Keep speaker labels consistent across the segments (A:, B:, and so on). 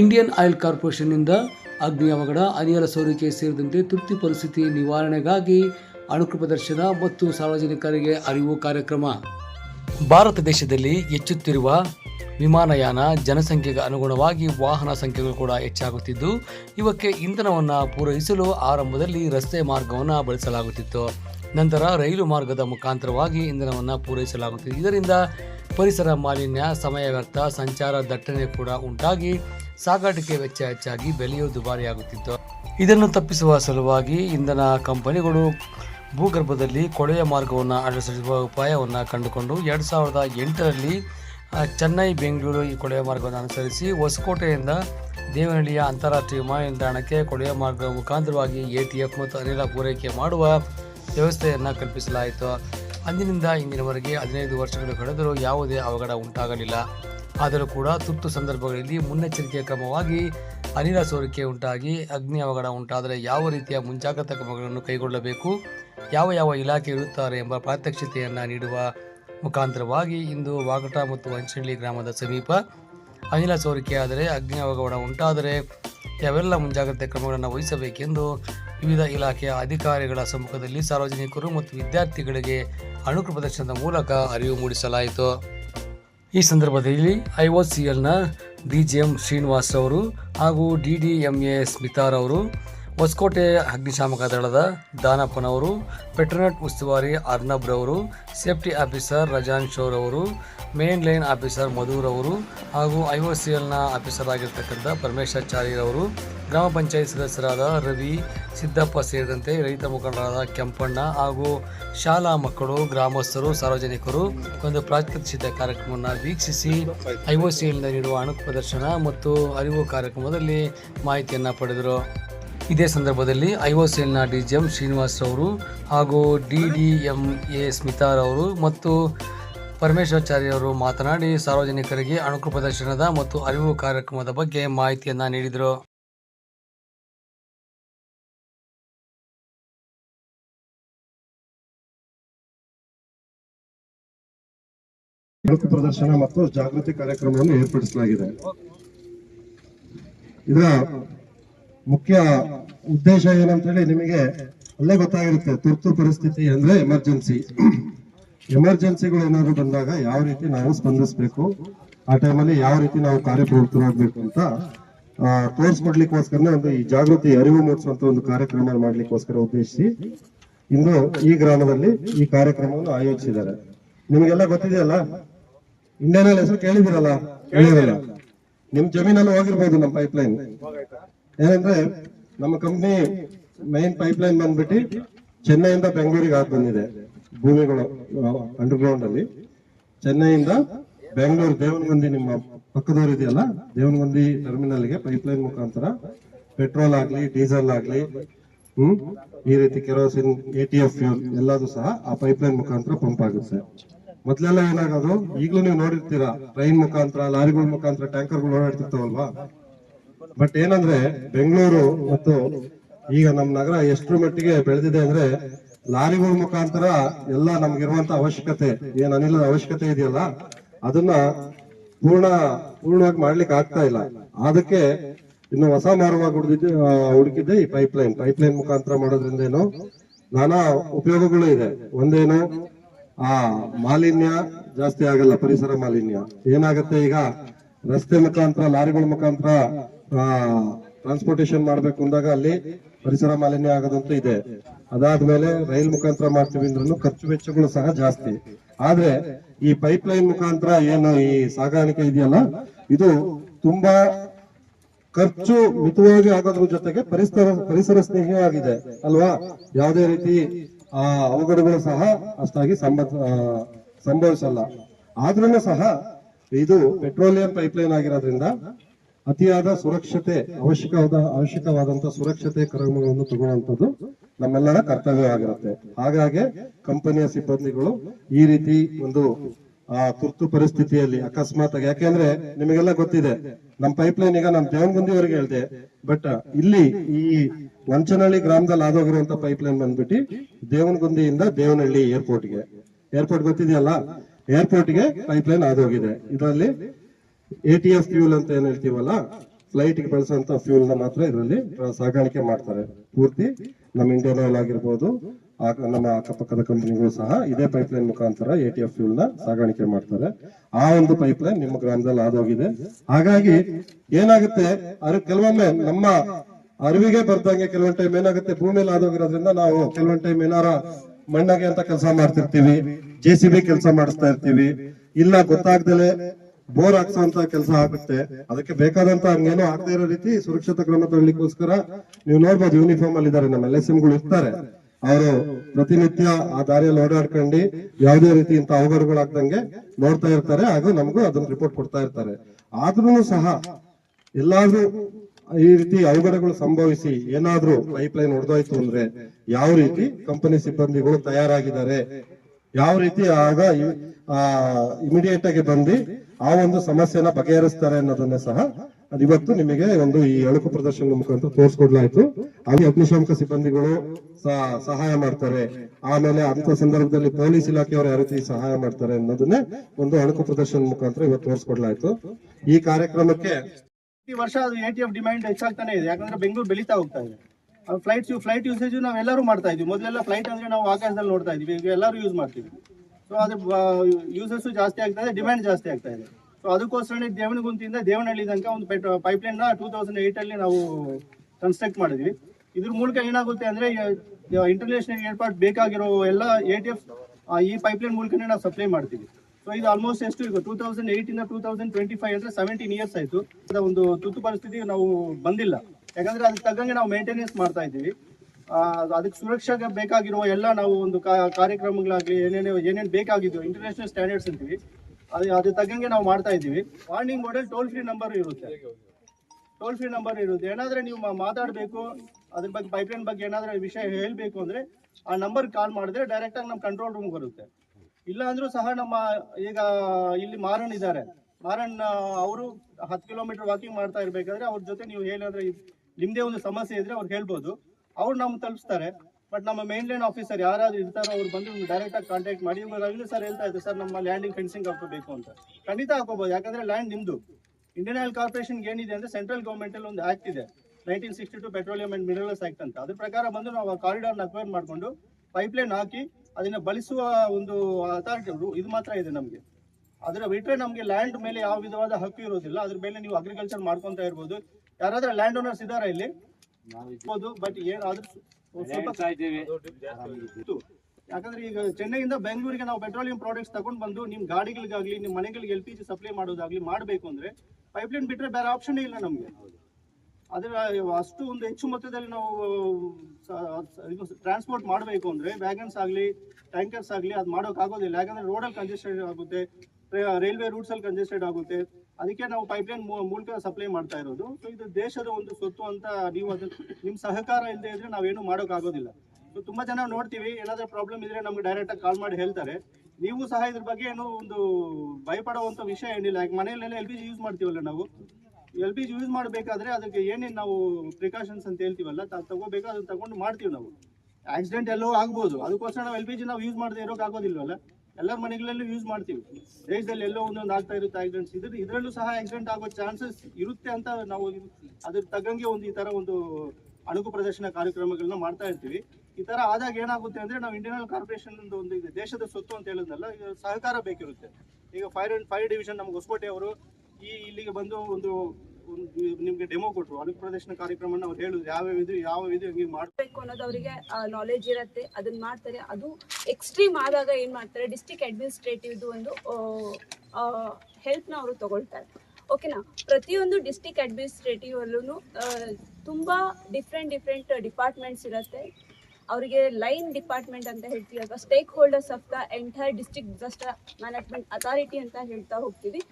A: Indian oil ಕಾರ್ಪೊರೇಷನ್ನಿಂದ ಅಗ್ನಿ ಅವಘಡ, ಅನಿಲ ಸೋರಿಕೆ ಸೇರಿದಂತೆ ತುರ್ತು ಪರಿಸ್ಥಿತಿ ನಿವಾರಣೆಗಾಗಿ ಅಣುಕು ಪ್ರದರ್ಶನ ಮತ್ತು ಸಾರ್ವಜನಿಕರಿಗೆ ಅರಿವು ಕಾರ್ಯಕ್ರಮ. ಭಾರತ ದೇಶದಲ್ಲಿ ಹೆಚ್ಚುತ್ತಿರುವ ವಿಮಾನಯಾನ ಜನಸಂಖ್ಯೆಗೆ ಅನುಗುಣವಾಗಿ ವಾಹನ ಸಂಖ್ಯೆಗಳು ಕೂಡ ಹೆಚ್ಚಾಗುತ್ತಿದ್ದು, ಇವಕ್ಕೆ ಇಂಧನವನ್ನು ಪೂರೈಸಲು ಆರಂಭದಲ್ಲಿ ರಸ್ತೆ ಮಾರ್ಗವನ್ನು ಬಳಸಲಾಗುತ್ತಿತ್ತು. ನಂತರ ರೈಲು ಮಾರ್ಗದ ಮುಖಾಂತರವಾಗಿ ಇಂಧನವನ್ನು ಪೂರೈಸಲಾಗುತ್ತಿದೆ ಇದರಿಂದ ಪರಿಸರ ಮಾಲಿನ್ಯ ಸಮಯ ವ್ಯರ್ಥ ಸಂಚಾರ ದಟ್ಟಣೆ ಕೂಡ ಉಂಟಾಗಿ ಸಾಗಾಟಿಕೆ ವೆಚ್ಚ ಹೆಚ್ಚಾಗಿ ಬೆಲೆಯೂ ದುಬಾರಿಯಾಗುತ್ತಿತ್ತು. ಇದನ್ನು ತಪ್ಪಿಸುವ ಸಲುವಾಗಿ ಇಂಧನ ಕಂಪನಿಗಳು ಭೂಗರ್ಭದಲ್ಲಿ ಕೊಳೆಯ ಮಾರ್ಗವನ್ನು ಅಳವಡಿಸುವ ಉಪಾಯವನ್ನು ಕಂಡುಕೊಂಡು ಎರಡು ಸಾವಿರದ ಎಂಟರಲ್ಲಿ ಚೆನ್ನೈ, ಬೆಂಗಳೂರು ಈ ಕೊಳೆಯ ಮಾರ್ಗವನ್ನು ಅನುಸರಿಸಿ ಹೊಸಕೋಟೆಯಿಂದ ದೇವನಹಳ್ಳಿಯ ಅಂತಾರಾಷ್ಟ್ರೀಯ ವಿಮಾನ ನಿಲ್ದಾಣಕ್ಕೆ ಕೊಳೆಯ ಮಾರ್ಗ ಮುಖಾಂತರವಾಗಿ ಎ ಟಿ ಎಫ್ ಮತ್ತು ಅನಿಲ ಪೂರೈಕೆ ಮಾಡುವ ವ್ಯವಸ್ಥೆಯನ್ನು ಕಲ್ಪಿಸಲಾಯಿತು. ಅಂದಿನಿಂದ ಇಂದಿನವರೆಗೆ ಹದಿನೈದು ವರ್ಷಗಳು ಕಳೆದರೂ ಯಾವುದೇ ಅವಘಡ ಉಂಟಾಗಲಿಲ್ಲ. ಆದರೂ ಕೂಡ ತುರ್ತು ಸಂದರ್ಭಗಳಲ್ಲಿ ಮುನ್ನೆಚ್ಚರಿಕೆ ಕ್ರಮವಾಗಿ ಅನಿಲ ಸೋರಿಕೆ ಉಂಟಾಗಿ ಅಗ್ನಿ ಅವಘಡ ಉಂಟಾದರೆ ಯಾವ ರೀತಿಯ ಮುಂಜಾಗ್ರತಾ ಕ್ರಮಗಳನ್ನು ಕೈಗೊಳ್ಳಬೇಕು? ಯಾವ ಯಾವ ಇಲಾಖೆ ಇರುತ್ತಾರೆ ಎಂಬ ಪ್ರಾತ್ಯಕ್ಷಿತೆಯನ್ನು ನೀಡುವ ಮುಖಾಂತರವಾಗಿ ಇಂದು ವಾಗಟ ಮತ್ತು ಹಂಚಳ್ಳಿ ಗ್ರಾಮದ ಸಮೀಪ ಅನಿಲ ಸೋರಿಕೆಯಾದರೆ ಅಗ್ನಿ ಅವಘಡ ಉಂಟಾದರೆ ಯಾವೆಲ್ಲ ಮುಂಜಾಗ್ರತೆ ಕ್ರಮಗಳನ್ನು ವಹಿಸಬೇಕೆಂದು ವಿವಿಧ ಇಲಾಖೆಯ ಅಧಿಕಾರಿಗಳ ಸಮ್ಮುಖದಲ್ಲಿ ಸಾರ್ವಜನಿಕರು ಮತ್ತು ವಿದ್ಯಾರ್ಥಿಗಳಿಗೆ ಅಣುಕು ಪ್ರದರ್ಶನದ ಮೂಲಕ ಅರಿವು ಮೂಡಿಸಲಾಯಿತು. ಈ ಸಂದರ್ಭದಲ್ಲಿ ಐ ಒ ಸಿ ಎಲ್ನ ಡಿ ಜಿ ಎಂ ಶ್ರೀನಿವಾಸ್ ಅವರು ಹಾಗೂ ಡಿ ಡಿ ಎಂ ಎ ಸ್ಮಿತಾರ್ ಅವರು ಹೊಸಕೋಟೆ ಅಗ್ನಿಶಾಮಕ ದಳದ ದಾನಪ್ಪನವರು, ಪೆಟ್ರೋನೆಟ್ ಉಸ್ತುವಾರಿ ಅರ್ನಬ್ ರವರು, ಸೇಫ್ಟಿ ಆಫೀಸರ್ ರಜಾನ್ ಶೋರ್ ಅವರು ಮೇನ್ ಲೈನ್ ಆಫೀಸರ್ ಮಧುರ್ ಅವರು ಹಾಗೂ ಎಲ್ನ ಆಫೀಸರ್ ಆಗಿರ್ತಕ್ಕಂಥ ಪರಮೇಶ್ವರಾಚಾರ್ಯರವರು ಗ್ರಾಮ ಪಂಚಾಯತ್ ಸದಸ್ಯರಾದ ರವಿ ಸಿದ್ದಪ್ಪ ಸೇರಿದಂತೆ ರೈತ ಮುಖಂಡರಾದ ಕೆಂಪಣ್ಣ ಹಾಗೂ ಶಾಲಾ ಮಕ್ಕಳು, ಗ್ರಾಮಸ್ಥರು, ಸಾರ್ವಜನಿಕರು ಒಂದು ಪ್ರಾತ್ಯಕ್ಷಿತ ಕಾರ್ಯಕ್ರಮವನ್ನು ವೀಕ್ಷಿಸಿ ಐಒಸಿಎಲ್ನಿಂದ ನೀಡುವ ಅಣುಕು ಪ್ರದರ್ಶನ ಮತ್ತು ಅರಿವು ಕಾರ್ಯಕ್ರಮದಲ್ಲಿ ಮಾಹಿತಿಯನ್ನು ಪಡೆದರು. ಇದೇ ಸಂದರ್ಭದಲ್ಲಿ ಐಒಸಿಎಲ್ನ ಡಿ ಜಿ ಎಂ ಶ್ರೀನಿವಾಸ್ ಅವರು ಹಾಗೂ ಡಿ ಡಿ ಎಂ ಎ ಸ್ಮಿತಾರ್ ಅವರು ಮತ್ತು ಪರಮೇಶ್ವರಾಚಾರ್ಯ ಅವರು ಮಾತನಾಡಿ ಸಾರ್ವಜನಿಕರಿಗೆ ಅಣುಕು ಪ್ರದರ್ಶನದ ಮತ್ತು ಅರಿವು ಕಾರ್ಯಕ್ರಮದ ಬಗ್ಗೆ ಮಾಹಿತಿಯನ್ನು ನೀಡಿದರು.
B: ಪ್ರದರ್ಶನ ಮತ್ತು ಜಾಗೃತಿ ಕಾರ್ಯಕ್ರಮವನ್ನು ಏರ್ಪಡಿಸಲಾಗಿದೆ. ಇದರ ಮುಖ್ಯ ಉದ್ದೇಶ ಏನಂತ ಹೇಳಿ ನಿಮಗೆ ಅಲ್ಲೇ ಗೊತ್ತಾಗಿರುತ್ತೆ ತುರ್ತು ಪರಿಸ್ಥಿತಿ ಅಂದ್ರೆ ಎಮರ್ಜೆನ್ಸಿ ಎಮರ್ಜೆನ್ಸಿಗಳು ಏನಾದ್ರು ಬಂದಾಗ ಯಾವ ರೀತಿ ನಾವು ಸ್ಪಂದಿಸಬೇಕು ಆ ಟೈಮಲ್ಲಿ ಯಾವ ರೀತಿ ನಾವು ಕಾರ್ಯಪ್ರವೃತ್ತರಾಗಬೇಕು ಅಂತ ತೋರ್ಸ್ ತೋರಿಸ್ಕೊಡ್ಲಿಕ್ಕೋಸ್ಕರನೇ ಒಂದು ಈ ಜಾಗೃತಿ ಅರಿವು ಮೂಡಿಸುವಂತ ಒಂದು ಕಾರ್ಯಕ್ರಮ ಮಾಡ್ಲಿಕ್ಕೋಸ್ಕರ ಉದ್ದೇಶಿಸಿ ಇಂದು ಈ ಗ್ರಾಮದಲ್ಲಿ ಈ ಕಾರ್ಯಕ್ರಮವನ್ನು ಆಯೋಜಿಸಿದ್ದಾರೆ. ನಿಮಗೆಲ್ಲ ಗೊತ್ತಿದೆಯಲ್ಲ? ಇಂಡಿಯಾನಲ್ಲಿ ಹೆಸರು ಕೇಳಿದಿರಲ್ಲ ಕೇಳಿದಿರಲ್ಲ ನಿಮ್ ಜಮೀನಲ್ಲಿ ಹೋಗಿರ್ಬೋದು ನಮ್ಮ ಪೈಪ್ ಲೈನ್ ಏನಂದ್ರೆ, ನಮ್ಮ ಕಂಪ್ನಿ ಮೈನ್ ಪೈಪ್ ಲೈನ್ ಬಂದ್ಬಿಟ್ಟು ಚೆನ್ನೈಯಿಂದ ಬೆಂಗಳೂರಿಗೆ ಆಗಿ ಬಂದಿದೆ. ಭೂಮಿಗಳು ಅಂಡರ್ ಗ್ರೌಂಡ್ ಅಲ್ಲಿ. ಚೆನ್ನೈಯಿಂದ ಬೆಂಗಳೂರು ದೇವನಗುಂದಿ ನಿಮ್ಮ ಪಕ್ಕದವ್ರು ಇದೆಯಲ್ಲ, ದೇವನಗುಂದಿ ಟರ್ಮಿನಲ್ಗೆ ಪೈಪ್ ಲೈನ್ ಮುಖಾಂತರ ಪೆಟ್ರೋಲ್ ಆಗ್ಲಿ ಡೀಸೆಲ್ ಆಗ್ಲಿ, ಹ್ಮ್, ಈ ರೀತಿ kerosene A T F fuel ಎಲ್ಲದೂ ಸಹ ಆ ಪೈಪ್ ಲೈನ್ ಮುಖಾಂತರ ಪಂಪ್ ಆಗುತ್ತೆ. ಮೊದ್ಲೆಲ್ಲ ಏನಾಗೋದು, ಈಗಲೂ ನೀವು ನೋಡಿರ್ತೀರಾ ಟ್ರೈನ್ ಮುಖಾಂತರ, ಲಾರಿಗಳ ಮುಖಾಂತರ ಟ್ಯಾಂಕರ್ಗಳು ಓಡಾಡ್ತಿರ್ತಾವಲ್ವಾ? ಬಟ್ ಏನಂದ್ರೆ, ಬೆಂಗಳೂರು ಮತ್ತು ಈಗ ನಮ್ಮ ನಗರ ಎಷ್ಟರ ಮಟ್ಟಿಗೆ ಬೆಳೆದಿದೆ ಅಂದ್ರೆ, ಲಾರಿಗಳ ಮುಖಾಂತರ ಎಲ್ಲ ನಮ್ಗಿರುವಂತ ಅವಶ್ಯಕತೆ, ಏನ್ ಅನಿಲದ ಅವಶ್ಯಕತೆ ಇದೆಯಲ್ಲ, ಅದನ್ನ ಪೂರ್ಣ, ಪೂರ್ಣವಾಗಿ ಮಾಡ್ಲಿಕ್ಕೆ ಆಗ್ತಾ ಇಲ್ಲ. ಅದಕ್ಕೆ ಇನ್ನು ಹೊಸ ಮಾರ್ಗವಾಗಿ ಹುಡುಕಿದ್ದೆ ಹುಡುಕಿದ್ದೆ ಈ ಪೈಪ್ ಲೈನ್ ಪೈಪ್ ಲೈನ್ ಮುಖಾಂತರ ಮಾಡೋದ್ರಿಂದ ಏನು, ನಾನಾ ಉಪಯೋಗಗಳು ಇದೆ. ಒಂದೇನು, ಆ, ಮಾಲಿನ್ಯ ಜಾಸ್ತಿ ಆಗಲ್ಲ, ಪರಿಸರ ಮಾಲಿನ್ಯ. ಏನಾಗತ್ತೆ ಈಗ, ರಸ್ತೆ ಮುಖಾಂತರ, ಲಾರಿಗಳ ಮುಖಾಂತರ ಟ್ರಾನ್ಸ್ಪೋರ್ಟೇಶನ್ ಮಾಡ್ಬೇಕು ಅಂದಾಗ ಅಲ್ಲಿ ಪರಿಸರ ಮಾಲಿನ್ಯ ಆಗದಂತ ಇದೆ. ಅದಾದ್ಮೇಲೆ ರೈಲ್ ಮುಖಾಂತರ ಮಾಡ್ತೀವಿ ಅಂದ್ರೂ ಖರ್ಚು ವೆಚ್ಚಗಳು ಸಹ ಜಾಸ್ತಿ. ಆದ್ರೆ ಈ ಪೈಪ್ ಲೈನ್ ಮುಖಾಂತರ ಏನು ಈ ಸಾಗಾಣಿಕೆ ಇದೆಯಲ್ಲ, ಇದು ತುಂಬಾ ಖರ್ಚು ಮಿತವಾಗಿ ಆಗೋದ್ರ ಜೊತೆಗೆ ಪರಿಸರ ಪರಿಸರ ಸ್ನೇಹಿಯಾಗಿದೆ ಅಲ್ವಾ? ಯಾವುದೇ ರೀತಿ ಆ ಅವಘಡಗಳು ಸಹ ಅಷ್ಟಾಗಿ ಸಂಭವಿಸಲ್ಲ. ಆದ್ರೂ ಸಹ ಇದು ಪೆಟ್ರೋಲಿಯಂ ಪೈಪ್ಲೈನ್ ಆಗಿರೋದ್ರಿಂದ ಅತಿಯಾದ ಸುರಕ್ಷತೆ, ಅವಶ್ಯಕವಾದ, ಅವಶ್ಯಕವಾದಂತ ಸುರಕ್ಷತೆ ಕ್ರಮಗಳನ್ನು ತಗೊಳ್ಳುವಂಥದ್ದು ನಮ್ಮೆಲ್ಲರ ಕರ್ತವ್ಯವಾಗಿರುತ್ತೆ ಹಾಗಾಗಿ ಕಂಪನಿಯ ಸಿಬ್ಬಂದಿಗಳು ಈ ರೀತಿ ಒಂದು, ಆ, ತುರ್ತು ಪರಿಸ್ಥಿತಿಯಲ್ಲಿ ಅಕಸ್ಮಾತ್ ಯಾಕೆಂದ್ರೆ ನಿಮಗೆಲ್ಲ ಗೊತ್ತಿದೆ, ನಮ್ ಪೈಪ್ ಲೈನ್ ಈಗ ನಮ್ ದೇವನಗುಂದಿವರೆಗೆ ಹೇಳಿದೆ ಬಟ್ ಇಲ್ಲಿ ಈ ವಂಚನಹಳ್ಳಿ ಗ್ರಾಮದಲ್ಲಿ ಆದೋಗಿರುವಂತ ಪೈಪ್ ಲೈನ್ ಬಂದ್ಬಿಟ್ಟು ದೇವನಗುಂದಿಯಿಂದ ದೇವನಹಳ್ಳಿ ಏರ್ಪೋರ್ಟ್ಗೆ ಏರ್ಪೋರ್ಟ್ ಗೊತ್ತಿದೆಯಲ್ಲ? ಏರ್ಪೋರ್ಟ್ಗೆ ಪೈಪ್ ಲೈನ್ ಆದೋಗಿದೆ. ಇದರಲ್ಲಿ ಎ ಟಿ ಎಫ್ ಫ್ಯೂಲ್ ಅಂತ ಏನ್ ಹೇಳ್ತೀವಲ್ಲ ಫ್ಲೈಟ್ಗೆ ಬಳಸುವಂತ ಫ್ಯೂಲ್ನ ಮಾತ್ರ ಇದರಲ್ಲಿ ಸಾಗಾಣಿಕೆ ಮಾಡ್ತಾರೆ. ಪೂರ್ತಿ ನಮ್ಮ ಇಂಡಿಯನ್ ಆಯಿಲ್ ಆಗಿರ್ಬೋದು ನಮ್ಮ ಅಕ್ಕಪಕ್ಕದ ಕಂಪನಿಗಳು ಸಹ ಇದೇ ಪೈಪ್ ಲೈನ್ ಮುಖಾಂತರ ಎ ಟಿ ಎಫ್ ಫ್ಯೂಲ್ನ ಸಾಗಾಣಿಕೆ ಮಾಡ್ತಾರೆ. ಆ ಒಂದು ಪೈಪ್ ಲೈನ್ ನಿಮ್ಮ ಗ್ರಾಮದಲ್ಲಿ ಆದೋಗಿದೆ. ಹಾಗಾಗಿ ಏನಾಗುತ್ತೆ ಅದು ಕೆಲವೊಮ್ಮೆ ನಮ್ಮ ಅರಿವಿಗೆ ಬರ್ದಂಗೆ ಕೆಲವೊಂದ್ ಟೈಮ್ ಏನಾಗುತ್ತೆ, ಭೂಮಿಯಲ್ಲಿ ಆದೋಗಿರೋದ್ರಿಂದ ನಾವು ಕೆಲವೊಂದ್ ಟೈಮ್ ಏನಾರ ಮಣ್ಣಗೆ ಅಂತ ಕೆಲಸ ಮಾಡ್ತಿರ್ತೀವಿ ಜೆ ಸಿ ಬಿ ಕೆಲಸ ಮಾಡಿಸ್ತಾ ಇರ್ತೀವಿ. ಇಲ್ಲ ಗೊತ್ತಾಗ್ದಲೆ ಬೋರ್ ಹಾಕ್ಸೋಂತ ಕೆಲಸ ಆಗುತ್ತೆ. ಅದಕ್ಕೆ ಬೇಕಾದಂತ ಹಂಗೇನೋ ಆಗದೆ ಇರೋ ರೀತಿ ಸುರಕ್ಷತಾ ಕ್ರಮ ತಗೊಳ್ಳಿಕ್ಕೋಸ್ಕರ ನೀವು ನೋಡ್ಬೋದು ಯೂನಿಫಾರ್ಮ್ ಅಲ್ಲಿ ಇದ್ದಾರೆ. ನಮ್ಮ ಎಲ್ ಎಸ್ಗಳು ಇರ್ತಾರೆ. ಅವರು ಪ್ರತಿನಿತ್ಯ ಆ ದಾರಿಯಲ್ಲಿ ಓಡಾಡ್ಕೊಂಡು ಯಾವುದೇ ರೀತಿ ಇಂತ ಅವಘಡಗಳಾಗ್ದಂಗೆ ನೋಡ್ತಾ ಇರ್ತಾರೆ ಹಾಗೂ ನಮಗೂ ಅದನ್ನ ರಿಪೋರ್ಟ್ ಕೊಡ್ತಾ ಇರ್ತಾರೆ. ಆದ್ರೂ ಸಹ ಎಲ್ಲಾದ್ರೂ ಈ ರೀತಿ ಅವಘಡಗಳು ಸಂಭವಿಸಿ ಏನಾದ್ರೂ ಪೈಪ್ ಲೈನ್ ಹೊಡೆದೋಯ್ತು ಅಂದ್ರೆ ಯಾವ ರೀತಿ ಕಂಪನಿ ಸಿಬ್ಬಂದಿಗಳು ತಯಾರಾಗಿದ್ದಾರೆ, ಯಾವ ರೀತಿ ಆಗ ಇಮಿಡಿಯೇಟ್ ಆಗಿ ಬಂದು ಆ ಒಂದು ಸಮಸ್ಯೆನ ಬಗೆಹರಿಸ್ತಾರೆ ಅನ್ನೋದನ್ನ ಸಹ ಇವತ್ತು ನಿಮಗೆ ಒಂದು ಈ ಅಳುಕು ಪ್ರದರ್ಶನದ ಮುಖಾಂತರ ತೋರಿಸ್ಕೊಡ್ಲಾಯ್ತು. ಹಾಗೆ ಅಗ್ನಿಶಾಮಕ ಸಿಬ್ಬಂದಿಗಳು ಸಹ- ಸಹಾಯ ಮಾಡ್ತಾರೆ. ಆಮೇಲೆ ಅಂತ ಸಂದರ್ಭದಲ್ಲಿ ಪೊಲೀಸ್ ಇಲಾಖೆಯವರು ಯಾವ ರೀತಿ ಸಹಾಯ ಮಾಡ್ತಾರೆ ಅನ್ನೋದನ್ನೇ ಒಂದು ಅಳುಕು ಪ್ರದರ್ಶನ ಮುಖಾಂತರ ಇವತ್ತು ತೋರಿಸ್ಕೊಡ್ಲಾಯ್ತು. ಈ ಕಾರ್ಯಕ್ರಮಕ್ಕೆ
C: ಪ್ರತಿ ವರ್ಷ ಅದು ಡಿಮ್ಯಾಂಡ್ ಹೆಚ್ಚಾಗ್ತಾನೆ ಇದೆ. ಯಾಕಂದ್ರೆ ಬೆಂಗಳೂರು ಬೆಳೀತಾ ಹೋಗ್ತಾ ಇದೆ. ಫ್ಲೈಟ್ಸ್ ಫ್ಲೈಟ್ ಯೂಸೇಜ್ ನಾವೆಲ್ಲರೂ ಮಾಡ್ತಾ ಇದ್ವಿ ಮೊದಲೆಲ್ಲ ಫ್ಲೈಟ್ ಅಂದ್ರೆ ನಾವು ಆಕಾಶದಲ್ಲಿ ನೋಡ್ತಾ ಇದ್ವಿ ಎಲ್ಲರೂ ಯೂಸ್ ಮಾಡ್ತೀವಿ. ಸೊ ಅದು ಯೂಸರ್ಸು ಜಾಸ್ತಿ ಆಗ್ತಾ ಇದೆ ಡಿಮ್ಯಾಂಡ್ ಜಾಸ್ತಿ ಆಗ್ತಾ ಇದೆ. ಸೊ ಅದಕ್ಕೋಸ್ಕರ ದೇವನಗುಂತಿಯಿಂದ ದೇವನಹಳ್ಳಿ ತನಕ ಒಂದು ಪೈಪ್ ಲೈನ್ನ ಟೂ ತೌಸಂಡ್ ಏಟ್ ಅಲ್ಲಿ ನಾವು ಕನ್ಸ್ಟ್ರಕ್ಟ್ ಮಾಡಿದ್ವಿ. ಇದ್ರ ಮೂಲಕ ಏನಾಗುತ್ತೆ ಅಂದ್ರೆ ಇಂಟರ್ನ್ಯಾಷನಲ್ ಏರ್ಪಾಟ್ ಬೇಕಾಗಿರೋ ಎಲ್ಲ ಎ ಟಿ ಎಫ್ ಈ ಪೈಪ್ಲೈನ್ ಮೂಲಕನೇ ನಾವು ಸಪ್ಲೈ ಮಾಡ್ತೀವಿ. ಸೊ ಇದು ಆಲ್ಮೋಸ್ಟ್ ಎಷ್ಟು, ಈಗ ಟೂ ತೌಸಂಡ್ ಏಯ್ಟಿಂದ ಟೂ ತೌಸಂಡ್ ಟ್ವೆಂಟಿ ಫೈವ್ ಅಂದ್ರೆ ಸೆವೆಂಟೀನ್ ಇಯರ್ಸ್ ಆಯ್ತು. ಒಂದು ತುರ್ತು ಪರಿಸ್ಥಿತಿ ನಾವು ಬಂದಿಲ್ಲ. ಯಾಕಂದ್ರೆ ಅದಕ್ಕೆ ತಗ್ಗಂಗೆ ನಾವು ಮೇಂಟೆನೆನ್ಸ್ ಮಾಡ್ತಾ ಇದ್ದೀವಿ. ಅದಕ್ಕೆ ಸುರಕ್ಷೆಗೆ ಬೇಕಾಗಿರುವ ಎಲ್ಲ ನಾವು ಒಂದು ಕಾರ್ಯಕ್ರಮಗಳಾಗಲಿ, ಏನೇನು ಏನೇನು ಬೇಕಾಗಿದ್ದು ಇಂಟರ್ನ್ಯಾಷನಲ್ ಸ್ಟ್ಯಾಂಡರ್ಡ್ಸ್ ಅಂತೀವಿ, ಅದು ಅದ್ರ ತಗಂಗೆ ನಾವು ಮಾಡ್ತಾ ಇದ್ದೀವಿ. Warning model toll free number ಇರುತ್ತೆ. ಟೋಲ್ ಫ್ರೀ ನಂಬರ್ ಇರುತ್ತೆ. ಏನಾದರೆ ನೀವು ಮಾತಾಡಬೇಕು, ಅದ್ರ ಬಗ್ಗೆ ಪೈಪ್ಲೈನ್ ಬಗ್ಗೆ ಏನಾದರೂ ವಿಷಯ ಹೇಳಬೇಕು ಅಂದರೆ ಆ ನಂಬರ್ ಕಾಲ್ ಮಾಡಿದ್ರೆ ಡೈರೆಕ್ಟಾಗಿ ನಮ್ಮ ಕಂಟ್ರೋಲ್ ರೂಮ್ ಬರುತ್ತೆ. ಇಲ್ಲ ಅಂದ್ರೂ ಸಹ ನಮ್ಮ, ಈಗ ಇಲ್ಲಿ ಮಾರನ್ ಇದ್ದಾರೆ ಮಾರನ್ ಅವರು ಹತ್ತು ಕಿಲೋಮೀಟರ್ ವಾಕಿಂಗ್ ಮಾಡ್ತಾ ಇರಬೇಕಾದ್ರೆ ಅವ್ರ ಜೊತೆ ನೀವು ಹೇಳಿದರೆ ನಿಮ್ಮದೇ ಒಂದು ಸಮಸ್ಯೆ ಇದ್ರೆ ಅವ್ರು ಹೇಳ್ಬೋದು. ಅವ್ರು ನಮ್ಗೆ ತಲುಪಿಸ್ತಾರೆ. ಬಟ್ ನಮ್ಮ ಮೇನ್ ಲೈನ್ ಆಫೀಸರ್ ಯಾರಾದ್ರೂ ಇರ್ತಾರೋ ಅವ್ರು ಬಂದು ಡೈರೆಕ್ಟ್ ಆಗಿ ಕಾಂಟ್ಯಾಕ್ಟ್ ಮಾಡಿ ಸರ್ ಹೇಳ್ತಾ ಇದ್ದಾರೆ ಸರ್ ನಮ್ಮ ಲ್ಯಾಂಡಿಂಗ್ ಫೆನ್ಸಿಂಗ್ ಹಾಕೋಬೇಕು ಅಂತ. ಖಂಡಿತ ಹಾಕೋಬಹುದು ಯಾಕಂದ್ರೆ ಲ್ಯಾಂಡ್ ನಿಮ್ದು. ಇಂಡಿಯನ್ ಆಯಿಲ್ ಕಾರ್ಪೊರೇಷನ್ ಏನಿದೆ ಅಂದ್ರೆ ಸೆಂಟ್ರಲ್ ಗೌರ್ಮೆಂಟ್ ಅಲ್ಲಿ ಒಂದು ಆಕ್ಟ್ ಇದೆ. Nineteen sixty two petroleum and minerals act ಅಂತ. ಅದ್ರ ಪ್ರಕಾರ ಬಂದು ನಾವು ಆ ಕಾರಿಡಾರ್ನ ಅಕ್ವೈರ್ ಮಾಡ್ಕೊಂಡು ಪೈಪ್ಲೈನ್ ಹಾಕಿ ಅದನ್ನ ಬಳಸುವ ಒಂದು ಅಥಾರಿಟಿ ಇದು ಮಾತ್ರ ಇದೆ ನಮಗೆ. ಅದರ ಬಿಟ್ಟರೆ ನಮಗೆ ಲ್ಯಾಂಡ್ ಮೇಲೆ ಯಾವ ವಿಧವಾದ ಹಕ್ಕು ಇರೋದಿಲ್ಲ. ಅದ್ರ ಮೇಲೆ ನೀವು ಅಗ್ರಿಕಲ್ಚರ್ ಮಾಡ್ಕೊಂತ ಇರ್ಬೋದು. ಯಾರಾದ್ರೂ ಲ್ಯಾಂಡ್ ಓನರ್ಸ್ ಇದಾರೆ ಇಲ್ಲಿ? ಬಟ್ ಏನಾದ್ರೂ. ಯಾಕಂದ್ರೆ ಈಗ ಚೆನ್ನೈಯಿಂದ ಬೆಂಗಳೂರಿಗೆ ನಾವು ಪೆಟ್ರೋಲಿಯಂ ಪ್ರಾಡಕ್ಟ್ಸ್ ತಗೊಂಡ್ ಬಂದು ನಿಮ್ ಗಾಡಿಗಳಿಗಾಗ್ಲಿ ನಿಮ್ ಮನೆಗಳಿಗೆ ಎಲ್ ಪಿ ಜಿ ಸಪ್ಲೈ ಮಾಡೋದಾಗ್ಲಿ ಮಾಡ್ಬೇಕು ಅಂದ್ರೆ ಪೈಪ್ ಲೈನ್ ಬಿಟ್ರೆ ಬೇರೆ ಆಪ್ಷನ್ ಇಲ್ಲ ನಮ್ಗೆ. ಅದ್ರ ಅಷ್ಟು ಒಂದು ಹೆಚ್ಚು ಮೊತ್ತದಲ್ಲಿ ನಾವು ಟ್ರಾನ್ಸ್ಪೋರ್ಟ್ ಮಾಡಬೇಕು ಅಂದ್ರೆ ವ್ಯಾಗನ್ಸ್ ಆಗಲಿ ಟ್ಯಾಂಕರ್ಸ್ ಆಗಲಿ ಅದು ಮಾಡೋಕ್ಕಾಗೋದಿಲ್ಲ ಆಗೋದಿಲ್ಲ. ಯಾಕಂದ್ರೆ ರೋಡಲ್ಲಿ ಕಂಜೆಸ್ಟೆಡ್ ಆಗುತ್ತೆ ರೈಲ್ವೆ ರೂಟ್ಸ್ ಅಲ್ಲಿ ಕಂಜೆಸ್ಟೆಡ್ ಆಗುತ್ತೆ. ಅದಕ್ಕೆ ನಾವು ಪೈಪ್ಲೈನ್ ಮೂಲಕ ಸಪ್ಲೈ ಮಾಡ್ತಾ ಇರೋದು. ಸೊ ಇದು ದೇಶದ ಒಂದು ಸ್ವತ್ತು ಅಂತ ನೀವು ಅದನ್ನ ನಿಮ್ ಸಹಕಾರ ಇಲ್ಲದೆ ಇದ್ರೆ ನಾವೇನು ಮಾಡೋಕೆ ಆಗೋದಿಲ್ಲ. ಸೊ ತುಂಬಾ ಜನ ನೋಡ್ತೀವಿ. ಏನಾದ್ರೂ ಪ್ರಾಬ್ಲಮ್ ಇದ್ರೆ ನಮ್ಗೆ ಡೈರೆಕ್ಟ್ ಆಗಿ ಕಾಲ್ ಮಾಡಿ ಹೇಳ್ತಾರೆ. ನೀವು ಸಹ ಇದ್ರ ಬಗ್ಗೆ ಏನೋ ಒಂದು ಭಯಪಡುವಂತ ವಿಷಯ ಏನಿಲ್ಲ. ಯಾಕೆ ಮನೆಯಲ್ಲೆಲ್ಲ ಎಲ್ ಪಿ ಜಿ ಯೂಸ್ ಮಾಡ್ತೀವಲ್ಲ ನಾವು? ಎಲ್ ಪಿ ಜಿ ಯೂಸ್ ಮಾಡಬೇಕಾದ್ರೆ ಅದಕ್ಕೆ ಏನೇನು ನಾವು ಪ್ರಿಕಾಷನ್ಸ್ ಅಂತ ಹೇಳ್ತೀವಲ್ಲ ತಗೋಬೇಕು ಅದನ್ನ ತಗೊಂಡು ಮಾಡ್ತೀವಿ ನಾವು. ಆಕ್ಸಿಡೆಂಟ್ ಎಲ್ಲೋ ಆಗ್ಬೋದು. ಅದಕ್ಕೋಸ್ಕರ ನಾವು ಎಲ್ ಪಿ ಜಿ ನಾವು ಯೂಸ್ ಮಾಡದೆ ಇರೋಕೆ ಎಲ್ಲರ ಮನೆಗಳಲ್ಲೂ ಯೂಸ್ ಮಾಡ್ತೀವಿ. ದೇಶದಲ್ಲಿ ಎಲ್ಲೋ ಒಂದೊಂದು ಆಗ್ತಾ ಇರುತ್ತೆ ಆಕ್ಸಿಡೆಂಟ್ಸ್ ಇದ್ರ ಇದರಲ್ಲೂ ಸಹ ಆಕ್ಸಿಡೆಂಟ್ ಆಗೋ ಚಾನ್ಸಸ್ ಇರುತ್ತೆ ಅಂತ ನಾವು ಅದ್ರ ತಗಂಗೆ ಒಂದು ಈ ತರ ಒಂದು ಅಣುಕು ಪ್ರದರ್ಶನ ಕಾರ್ಯಕ್ರಮಗಳನ್ನ ಮಾಡ್ತಾ ಇರ್ತೀವಿ. ಈ ತರ ಆದಾಗ ಏನಾಗುತ್ತೆ ಅಂದ್ರೆ ನಾವು ಇಂಡಿಯನ್ ಕಾರ್ಪೊರೇಷನ್ ಒಂದು ಇದು ದೇಶದ ಸ್ವತ್ತು ಅಂತ ಹೇಳಿದ್ನಲ್ಲ, ಈಗ ಸಹಕಾರ ಬೇಕಿರುತ್ತೆ. ಈಗ ಫೈರ್ ಅಂಡ್ ಫೈರ್ ಡಿವಿಷನ್ ನಮ್ಗೆ ಹೊಸಕೋಟೆ ಅವರು ಈ ಇಲ್ಲಿಗೆ ಬಂದು ಒಂದು ನಿಮ್ಗೆ ಡೆಮೋ ಕೊಟ್ರು, ಅನುಪ್ರದರ್ಶನ ಪ್ರದರ್ಶನ ಕಾರ್ಯಕ್ರಮನ ಅವ್ರು ಹೇಳುದು, ಯಾವ ಇದು ಯಾವ ಇದು ಹಿಂಗೆ ಮಾಡಿ?
D: ಮಾಡಬೇಕು ಅನ್ನೋದು ಅವರಿಗೆ ನಾಲೆಜ್ ಇರುತ್ತೆ ಅದನ್ನ ಮಾಡ್ತಾರೆ. ಅದು ಎಕ್ಸ್ಟ್ರೀಮ್ ಆದಾಗ ಏನ್ ಮಾಡ್ತಾರೆ ಡಿಸ್ಟಿಕ್ ಅಡ್ಮಿನಿಸ್ಟ್ರೇಟಿವ್ದು ಒಂದು ಹೆಲ್ಪ್ನ ಅವರು ತಗೊಳ್ತಾರೆ. ಓಕೆನಾ ಪ್ರತಿಯೊಂದು ಡಿಸ್ಟಿಕ್ ಅಡ್ಮಿನಿಸ್ಟ್ರೇಟಿವ್ ಅಲ್ಲೂ ತುಂಬಾ ಡಿಫ್ರೆಂಟ್ ಡಿಫ್ರೆಂಟ್ ಡಿಪಾರ್ಟ್ಮೆಂಟ್ಸ್ ಇರುತ್ತೆ. ಅವರಿಗೆ ಲೈನ್ ಡಿಪಾರ್ಟ್ಮೆಂಟ್ ಅಂತ ಹೇಳ್ತೀವಿ ಅಥವಾ stakeholders of the entire district disaster management authority ಅಂತ ಹೇಳ್ತಾ ಹೋಗ್ತೀವಿ.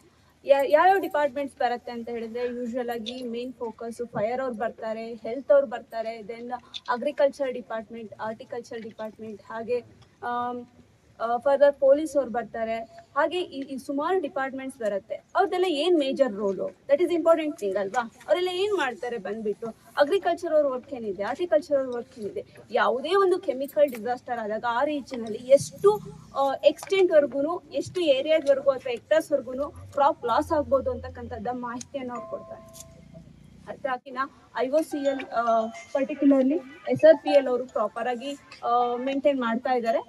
D: ಯಾವ್ಯಾವ ಡಿಪಾರ್ಟ್ಮೆಂಟ್ಸ್ ಬರುತ್ತೆ ಅಂತ ಹೇಳಿದ್ರೆ ಯೂಶುವಲ್ ಆಗಿ ಮೇನ್ ಫೋಕಸ್ ಫೈರ್ ಅವ್ರು ಬರ್ತಾರೆ ಹೆಲ್ತ್ ಅವ್ರು ಬರ್ತಾರೆ then agriculture department horticulture department ಹಾಗೆ ಫರ್ದರ್ ಪೊಲೀಸ್ ಅವ್ರು ಬರ್ತಾರೆ. ಹಾಗೆ ಈ ಸುಮಾರು ಡಿಪಾರ್ಟ್ಮೆಂಟ್ಸ್ ಬರುತ್ತೆ. ಅವ್ರದ್ದೆಲ್ಲ ಏನ್ major role that is important thing ಅಲ್ವಾ? ಅವರೆಲ್ಲ ಏನ್ ಮಾಡ್ತಾರೆ ಬಂದ್ಬಿಟ್ಟು? ಅಗ್ರಿಕಲ್ಚರ್ ಅವ್ರ ವರ್ಕ್ ಏನಿದೆ ಆರ್ಟಿಕಲ್ಚರ್ ಅವ್ರ ವರ್ಕ್ ಏನಿದೆ, ಯಾವುದೇ ಒಂದು ಕೆಮಿಕಲ್ ಡಿಸಾಸ್ಟರ್ ಆದಾಗ ಆ ರೀಚನಲ್ಲಿ ಎಷ್ಟು ಎಕ್ಸ್ಟೆಂಟ್ವರೆಗೂ ಎಷ್ಟು ಏರಿಯಾದ್ವರೆಗೂ ಅಥವಾ ಹೆಕ್ಟರ್ಸ್ವರೆಗೂ ಕ್ರಾಪ್ ಲಾಸ್ ಆಗ್ಬೋದು ಅಂತಕ್ಕಂಥದ್ದ ಮಾಹಿತಿಯನ್ನು ಅವ್ರು ಕೊಡ್ತಾರೆ. ಅದಾಕಿನ I O C L particularly S R P L ಅವರು ಪ್ರಾಪರಾಗಿ ಮೇಂಟೈನ್ ಮಾಡ್ತಾ ಇದ್ದಾರೆ.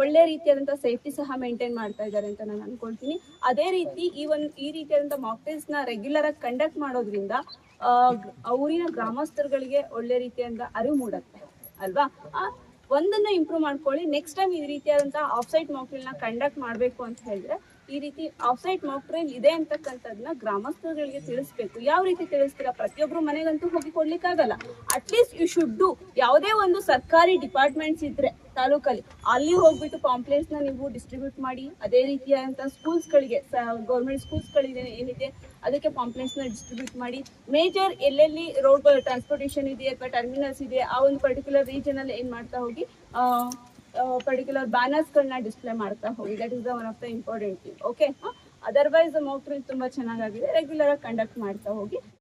D: ಒಳ್ಳೆ ರೀತಿಯಾದಂತಹ ಸೇಫ್ಟಿ ಸಹ ಮೇಂಟೈನ್ ಮಾಡ್ತಾ ಇದ್ದಾರೆ ಅಂತ ನಾನು ಅನ್ಕೊಳ್ತೀನಿ. ಅದೇ ರೀತಿ ಈ ಒಂದು, ಈ ರೀತಿಯಾದಂಥ ಮಾಕ್ನ ರೆಗ್ಯುಲರ್ ಆಗಿ ಕಂಡಕ್ಟ್ ಮಾಡೋದ್ರಿಂದ ಊರಿನ ಗ್ರಾಮಸ್ಥರುಗಳಿಗೆ ಒಳ್ಳೆ ರೀತಿಯಾದ ಅರಿವು ಮೂಡತ್ತೆ, ಅಲ್ವಾ? ಒಂದನ್ನು ಇಂಪ್ರೂವ್ ಮಾಡ್ಕೊಳ್ಳಿ ನೆಕ್ಸ್ಟ್ ಟೈಮ್ ಈ ರೀತಿಯಾದಂತಹ ಆಫ್ಸೈಟ್ನ ಕಂಡಕ್ಟ್ ಮಾಡಬೇಕು ಅಂತ ಹೇಳಿದ್ರೆ ಈ ರೀತಿ ಔಟ್ಸೈಡ್ ಮಾಕ್ ಟ್ರೈಲ್ ಇದೆ ಅಂತಕ್ಕಂಥದ್ನ ಗ್ರಾಮಸ್ಥರುಗಳಿಗೆ ತಿಳಿಸ್ಬೇಕು. ಯಾವ ರೀತಿ ತಿಳಿಸ್ತೀರಾ? ಪ್ರತಿಯೊಬ್ರು ಮನೆಗಂತೂ ಹೋಗಿ ಕೊಡ್ಲಿಕ್ಕಾಗಲ್ಲ. At least you should do ಯಾವುದೇ ಒಂದು ಸರ್ಕಾರಿ ಡಿಪಾರ್ಟ್ಮೆಂಟ್ಸ್ ಇದ್ರೆ ತಾಲೂಕಲ್ಲಿ. ಅಲ್ಲಿ ಹೋಗ್ಬಿಟ್ಟು ಪಾಂಪ್ಲೇಟ್ಸ್ನ ನೀವು ಡಿಸ್ಟ್ರಿಬ್ಯೂಟ್ ಮಾಡಿ. ಅದೇ ರೀತಿಯಾದಂತಹ ಸ್ಕೂಲ್ಸ್ ಗಳಿಗೆ ಗೌರ್ಮೆಂಟ್ ಸ್ಕೂಲ್ಸ್ ಗಳಿದೆ ಏನಿದೆ, ಅದಕ್ಕೆ ಪಾಂಪ್ಲೇಟ್ಸ್ನ ಡಿಸ್ಟ್ರಿಬ್ಯೂಟ್ ಮಾಡಿ. ಮೇಜರ್ ಎಲ್ಲೆಲ್ಲಿ ರೋಡ್ ಟ್ರಾನ್ಸ್ಪೋರ್ಟೇಷನ್ ಇದೆ ಅಥವಾ ಟರ್ಮಿನಲ್ಸ್ ಇದೆ ಆ ಒಂದು ಪರ್ಟಿಕ್ಯುಲರ್ ರೀಜನ್ ಅಲ್ಲಿ ಏನ್ ಮಾಡ್ತಾ ಹೋಗಿ ಪರ್ಟಿಕ್ಯುಲರ್ ಬ್ಯಾನರ್ಸ್ಗಳನ್ನ ಡಿಸ್ಪ್ಲೇ ಮಾಡ್ತಾ ಹೋಗಿ. That is the one of the important thing okay otherwise ಮೋಟ್ರಿ ತುಂಬಾ ಚೆನ್ನಾಗಾಗಿದೆ. ರೆಗ್ಯುಲರ್ ಆಗಿ ಕಂಡಕ್ಟ್ ಮಾಡ್ತಾ ಹೋಗಿ.